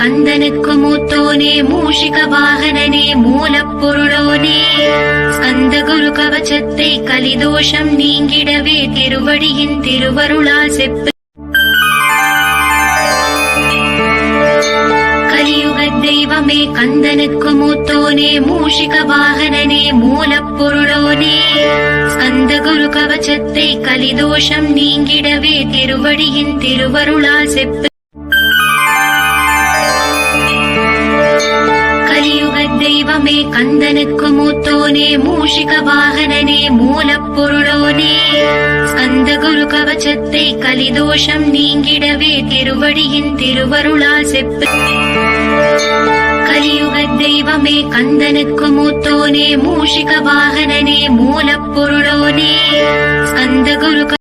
கந்தனுக்கு மூத்தோனே மூஷிக வாகனனே மூலப்பொருளோனே. ஸ்கந்த குரு கவச்சத்தை கலிதோஷம் நீங்கிடவே திருவடியின் திருவருளால் செப்பு. தெய்வமே கந்தனுக்கு மூத்தோனே மூஷிக வாகனனே மூலப்பொருளோனே. ஸ்கந்த குரு கவச்சத்தை கலிதோஷம் நீங்கிடவே திருவடியின் திருவருளால் செப்பு. தெய்வமே கந்தனுக்கு மூத்தோனே மூஷிக வாகனனே மூலப்பொருளோனே. ஸ்கந்த குரு கவச்சத்தை கலிதோஷம் நீங்கிடவே திருவடியின் திருவருளால் செப்பு. கலியுக தெய்வமே கந்தனுக்கு மூத்தோனே மூஷிக வாகனனே மூலப்பொருளோனே. ஸ்கந்த குரு